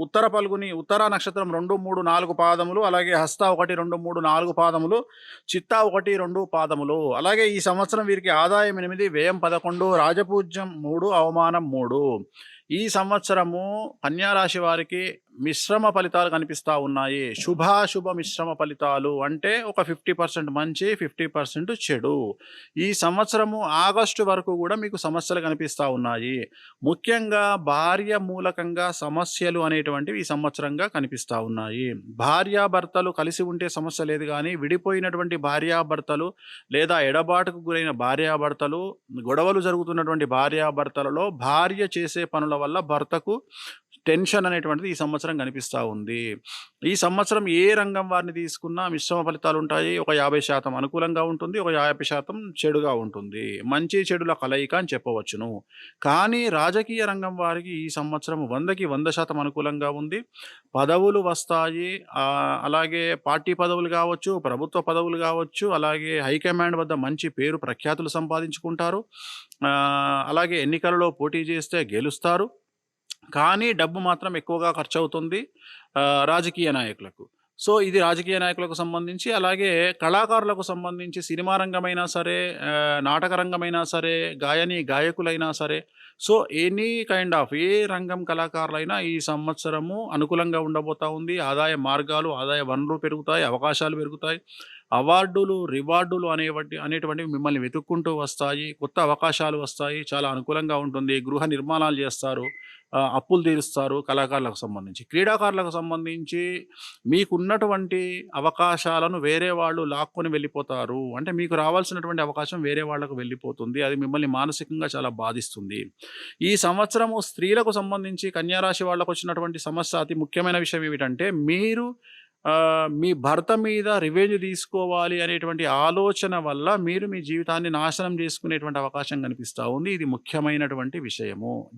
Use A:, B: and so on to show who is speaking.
A: ఉత్తర పల్గుని ఉత్తర నక్షత్రం రెండు మూడు నాలుగు పాదములు అలాగే హస్త ఒకటి రెండు మూడు నాలుగు పాదములు చిత్త ఒకటి రెండు పాదములు. అలాగే ఈ సంవత్సరం వీరికి ఆదాయం ఎనిమిది వ్యయం పదకొండు రాజపూజ్యం మూడు అవమానం మూడు. ఈ సంవత్సరము కన్యారాశి వారికి మిశ్రమ ఫలితాలు కనిపిస్తూ ఉన్నాయి. శుభాశుభ మిశ్రమ ఫలితాలు అంటే ఒక ఫిఫ్టీ పర్సెంట్ మంచి ఫిఫ్టీ పర్సెంట్ చెడు. ఈ సంవత్సరము ఆగస్టు వరకు కూడా మీకు సమస్యలు కనిపిస్తూ ఉన్నాయి. ముఖ్యంగా భార్య మూలకంగా సమస్యలు అనేటువంటివి ఈ సంవత్సరంగా కనిపిస్తూ ఉన్నాయి. భార్యాభర్తలు కలిసి ఉంటే సమస్య లేదు కానీ విడిపోయినటువంటి భార్యాభర్తలు లేదా ఎడబాటుకు గురైన భార్యాభర్తలు గొడవలు జరుగుతున్నటువంటి భార్యాభర్తలలో భార్య చేసే పనుల వల్ల భర్తకు టెన్షన్ అనేటువంటిది ఈ సంవత్సరం కనిపిస్తూ ఉంది. ఈ సంవత్సరం ఏ రంగం వారిని తీసుకున్నా మిశ్రమ ఫలితాలు ఉంటాయి. ఒక యాభై శాతం అనుకూలంగా ఉంటుంది. ఒక యాభై శాతం చెడుగా ఉంటుంది. మంచి చెడుల కలయిక అని చెప్పవచ్చును. కానీ రాజకీయ రంగం వారికి ఈ సంవత్సరం వందకి వంద శాతం అనుకూలంగా ఉంది. పదవులు వస్తాయి. అలాగే పార్టీ పదవులు కావచ్చు ప్రభుత్వ పదవులు కావచ్చు అలాగే హైకమాండ్ వద్ద మంచి పేరు ప్రఖ్యాతులు సంపాదించుకుంటారు. అలాగే ఎన్నికలలో పోటీ చేస్తే గెలుస్తారు. కానీ డబ్బు మాత్రం ఎక్కువగా ఖర్చు అవుతుంది రాజకీయ నాయకులకు. సో ఇది రాజకీయ నాయకులకు సంబంధించి అలాగే కళాకారులకు సంబంధించి సినిమా రంగమైనా సరే నాటక రంగమైనా సరే గాయని గాయకులైనా సరే సో ఎనీ కైండ్ ఆఫ్ ఏ రంగం కళాకారులైనా ఈ సంవత్సరము అనుకూలంగా ఉండబోతా ఉంది. ఆదాయ మార్గాలు ఆదాయ వనరులు పెరుగుతాయి అవకాశాలు పెరుగుతాయి. అవార్డులు రివార్డులు అనేవటి అనేటువంటివి మిమ్మల్ని వెతుక్కుంటూ వస్తాయి. కొత్త అవకాశాలు వస్తాయి. చాలా అనుకూలంగా ఉంటుంది. గృహ నిర్మాణాలు చేస్తారు. అప్పులు తీరుస్తారు కళాకారులకు సంబంధించి. క్రీడాకారులకు సంబంధించి మీకున్నటువంటి అవకాశాలను వేరే వాళ్ళు లాక్కొని వెళ్ళిపోతారు. అంటే మీకు రావాల్సినటువంటి అవకాశం వేరే వాళ్ళకు వెళ్ళిపోతుంది. అది మిమ్మల్ని మానసికంగా చాలా బాధిస్తుంది. ఈ సంవత్సరము స్త్రీలకు సంబంధించి కన్యారాశి వాళ్ళకు వచ్చినటువంటి సమస్య అతి ముఖ్యమైన విషయం ఏమిటంటే మీరు మీ భర్త మీద రివెంజ్ తీసుకోవాలి అనేటువంటి ఆలోచన వల్ల మీరు మీ జీవితాన్ని నాశనం చేసుకునేటువంటి అవకాశం కనిపిస్తూ ఉంది. ఇది ముఖ్యమైనటువంటి విషయము.